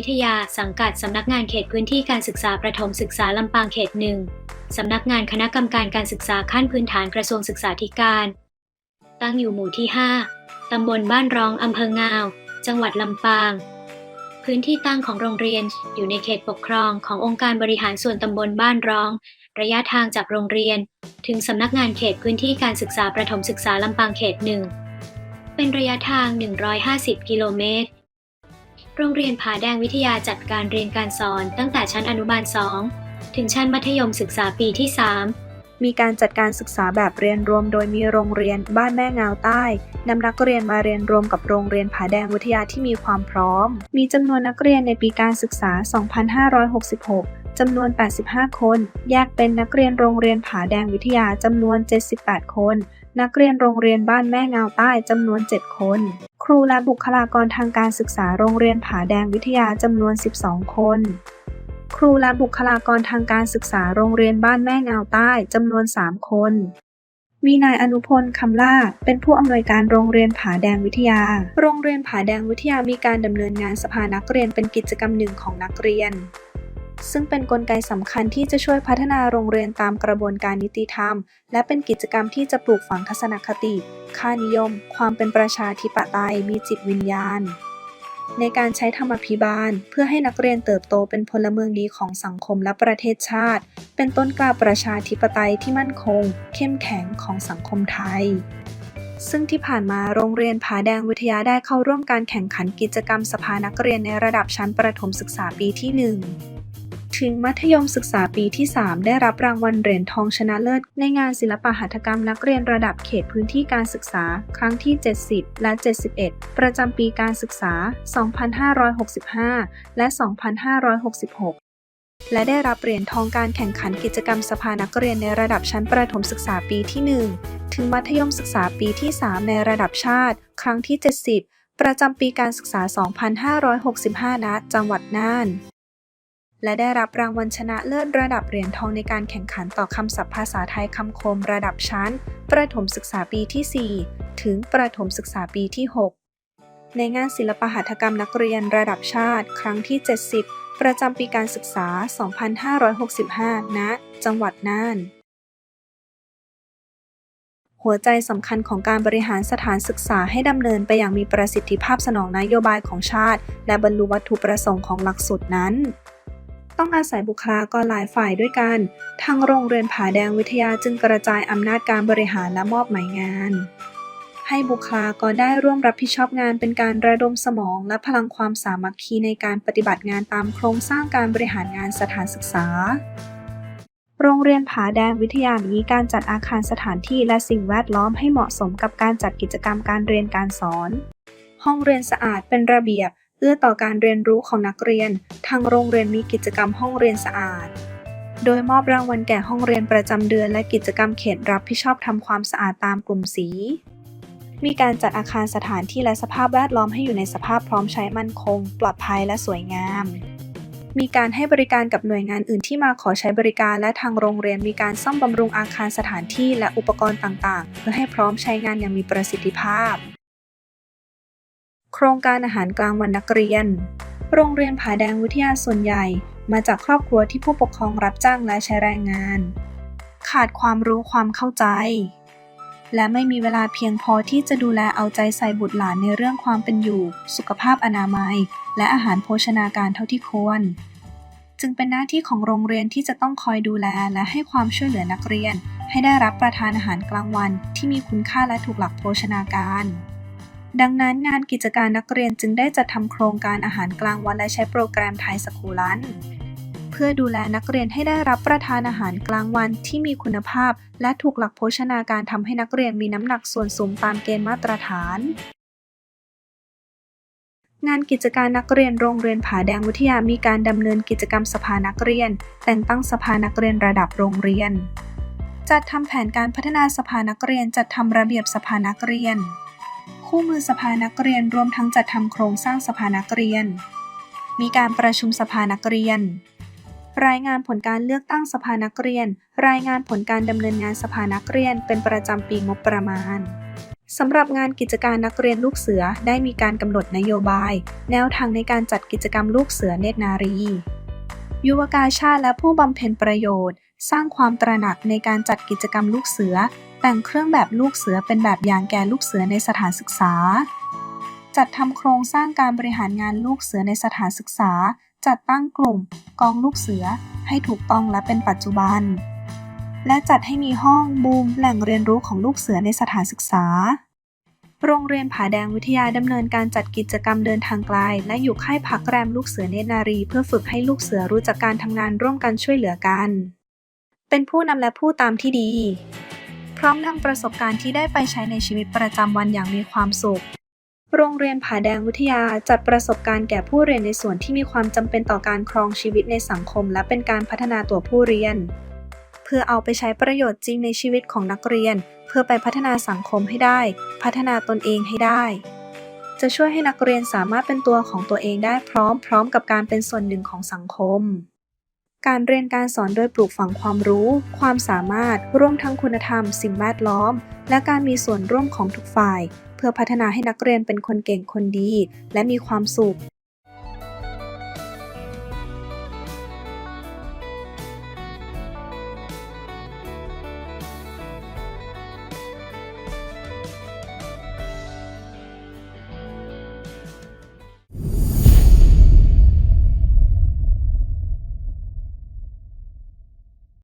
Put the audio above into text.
วิทยาสังกัดสำนักงานเขตพื้นที่การศึกษาประถมศึกษาลำปางเขตหนึ่งสำนักงานคณะกรรมการการศึกษาขั้นพื้นฐานกระทรวงศึกษาธิการ ตั้งอยู่หมู่ที่ 5 ตำบลบ้านร้องอำเภองาว จังหวัดลำปาง พื้นที่ตั้งของโรงเรียนอยู่ในเขตปกครองขององค์การบริหารส่วนตำบลบ้านร้อง ระยะทางจากโรงเรียน ถึงสำนักงานเขตพื้นที่การศึกษาประถมศึกษาลำปางเขตหนึ่งเป็นระยะทาง 150 กิโลเมตร โรงเรียนผาแดงวิทยาจัดการเรียนการสอนตั้งแต่ชั้นอนุบาล 2 ถึงชั้นมัธยมศึกษาปีที่ 3 มีการจัดการศึกษาแบบเรียนรวม โดยมีโรงเรียนบ้านแม่งาวใต้นำนักเรียนมาเรียนรวมกับโรงเรียนผาแดงวิทยาที่มีความพร้อม มีจำนวนนักเรียนในปีการศึกษา 2566จำนวน 85 คน แยกเป็นนักเรียนโรงเรียนผาแดงวิทยา จำนวน 78 คน นักเรียนโรงเรียนบ้านแม่งาวใต้ จำนวน 7 คน รูและบุคลากรทางการศึกษาโรงเรียนผาแดงวิทยาจำนวน 12 คน ครูและบุคลากรทางการศึกษาโรงเรียนบ้านแม่เงาใต้จำนวน 3 คนวีนายอนุพลคำล่า เป็นผู้อำนวยการโรงเรียนผาแดงวิทยา โรงเรียนผาแดงวิทยามีการดำเนินงานสภานักเรียนเป็นกิจกรรมหนึ่งของนักเรียน ซึ่งเป็นนกลไกสำคัญที่จะช่วยพัฒนาโรงเรียนตามกระบวนการนิติธรรม และเป็นกิจกรรมที่จะปลูกฝังทัศนคติ ค่านิยม ความเป็นประชาธิปไตยมีจิตวิญญาณ ในการใช้ธรรมพิบาล เพื่อให้นักเรียนเติบโตเป็นพลเมืองดีของสังคมและประเทศชาติ เป็นต้นกล้าประชาธิปไตยที่มั่นคง เข้มแข็งของสังคมไทยซึ่งที่ผ่านมาโรงเรียนผาแดงวิทยาได้เข้าร่วมการแข่งขันกิจกรรมสภานักเรียนในระดับชั้นประถมศึกษาปีที่ 1 ถึงมัธยมศึกษาปีที่ 3 ได้รับรางวัลเหรียญทองชนะเลิศ ในงานศิลปหัตถกรรมนักเรียนระดับเขตพื้นที่การศึกษา ครั้งที่ 70 และ 71 ประจำปีการศึกษา 2565 และ 2566และได้รับเหรียญทองการแข่งขันกิจกรรมสภานักเรียนในระดับชั้นประถมศึกษาปีที่ 1 ถึงมัธยมศึกษาปีที่ 3 ในระดับชาติ ครั้งที่ 70 ประจำปีการศึกษา 2565 ณ จังหวัดน่าน และได้รับรางวัลชนะเลิศระดับเหรียญทองในการแข่งขันต่อคำศัพท์ภาษาไทยคำคมระดับชั้น ประถมศึกษาปีที่ 4 ถึงประถมศึกษาปีที่ 6 ในงานศิลปหัตถกรรมนักเรียนระดับชาติ ครั้งที่ 70 ประจำปีการศึกษา 2565 ณ จังหวัดน่าน หัวใจสำคัญของการบริหารสถานศึกษาให้ดำเนินไปอย่างมีประสิทธิภาพสนองนโยบายของชาติ และบรรลุวัตถุประสงค์ของหลักสูตรนั้น ต้องอาศัยบุคลากรหลายฝ่ายด้วยกัน ทางโรงเรียนผาแดงวิทยาจึงกระจายอำนาจการบริหารและมอบหมายงาน ให้บุคลากรได้ร่วมรับผิดชอบงานเป็นการระดมสมองและพลังความสามัคคีในการปฏิบัติงานตามโครงสร้างการบริหารงานสถานศึกษา โรงเรียนผาแดงวิทยามีการจัดอาคารสถานที่และสิ่งแวดล้อมให้เหมาะสมกับการจัดกิจกรรมการเรียนการสอนห้องเรียนสะอาดเป็นระเบียบ เอื้อต่อการเรียนรู้ของนักเรียน ทางโรงเรียนมีกิจกรรมห้องเรียนสะอาด โดยมอบรางวัลแก่ห้องเรียนประจำเดือนและกิจกรรมเขตรับผิดชอบทำความสะอาดตามกลุ่มสี มีการจัดอาคารสถานที่และสภาพแวดล้อมให้อยู่ในสภาพพร้อมใช้มั่นคง ปลอดภัยและสวยงาม มีการให้บริการกับหน่วยงานอื่นที่มาขอใช้บริการ และทางโรงเรียนมีการซ่อมบำรุงอาคารสถานที่และอุปกรณ์ต่าง ๆ เพื่อให้พร้อมใช้งานอย่างมีประสิทธิภาพ ครงการอาหารกลางวันนักเรียน โรงเรียนผาแดงวิทยาส่วนใหญ่ มาจากครอบครัวที่ผู้ปกครองรับจ้างและใช้แรงงาน ขาดความรู้ความเข้าใจ และไม่มีเวลาเพียงพอที่จะดูแลเอาใจใส่บุตรหลานในเรื่องความเป็นอยู่ สุขภาพอนามัย และอาหารโภชนาการเท่าที่ควร จึงเป็นหน้าที่ของโรงเรียนที่จะต้องคอยดูแลและให้ความช่วยเหลือนักเรียน ให้ได้รับประทานอาหารกลางวันที่มีคุณค่าและถูกหลักโภชนาการ ดังนั้นงานกิจการนักเรียนจึงได้จัดทำโครงการอาหารกลางวันและใช้โปรแกรมไทยสคูลันเพื่อดูแลนักเรียนให้ได้รับประทานอาหารกลางวันที่มีคุณภาพ และถูกหลักโภชนาการทำให้นักเรียนมีน้ำหนักส่วนสูงตามเกณฑ์มาตรฐาน งานกิจการนักเรียนโรงเรียนผาแดงวิทยามีการดำเนินกิจกรรมสภานักเรียน แต่งตั้งสภานักเรียนระดับโรงเรียน จัดทำแผนการพัฒนาสภานักเรียนจัดทำระเบียบสภานักเรียน คู่มือสภานักเรียนรวมทั้งจัดทำโครงสร้างสภานักเรียน มีการประชุมสภานักเรียน รายงานผลการเลือกตั้งสภานักเรียน รายงานผลการดำเนินงานสภานักเรียน เป็นประจำปีงบประมาณสำหรับงานกิจการนักเรียนลูกเสือได้มีการกำหนดนโยบาย แนวทางในการจัดกิจกรรมลูกเสือเนตรนารี ยุวกาชาติและผู้บำเพ็ญประโยชน์ สร้างความตระหนักในการจัดกิจกรรมลูกเสือ แต่งเครื่องแบบลูกเสือเป็นแบบอย่างแก่ลูกเสือในสถานศึกษา จัดทำโครงสร้างการบริหารงานลูกเสือในสถานศึกษา จัดตั้งกลุ่ม กองลูกเสือให้ถูกต้องและเป็นปัจจุบัน และจัดให้มีห้องบูมแหล่งเรียนรู้ของลูกเสือในสถานศึกษา โรงเรียนผาแดงวิทยาดำเนินการจัดกิจกรรมเดินทางไกล และอยู่ค่ายพักแรมลูกเสือเนตรนารี เพื่อฝึกให้ลูกเสือรู้จักการทำงานร่วมกันช่วยเหลือกัน เป็นผู้นำและผู้ตามที่ดี พร้อมนำประสบการณ์ที่ได้ไปใช้ในชีวิตประจำวันอย่างมีความสุข โรงเรียนผาแดงวิทยาจัดประสบการณ์แก่ผู้เรียนในส่วนที่มีความจำเป็นต่อการครองชีวิตในสังคม และเป็นการพัฒนาตัวผู้เรียน เพื่อเอาไปใช้ประโยชน์จริงในชีวิตของนักเรียน เพื่อไปพัฒนาสังคมให้ได้ พัฒนาตนเองให้ได้จะช่วยให้นักเรียนสามารถเป็นตัวของตัวเองได้พร้อม พร้อมกับการเป็นส่วนหนึ่งของสังคม การเรียนการสอนโดยปลูกฝังความรู้ ความสามารถ ร่วมทั้งคุณธรรม สิ่งแวดล้อม และการมีส่วนร่วมของทุกฝ่าย เพื่อพัฒนาให้นักเรียนเป็นคนเก่งคนดี และมีความสุข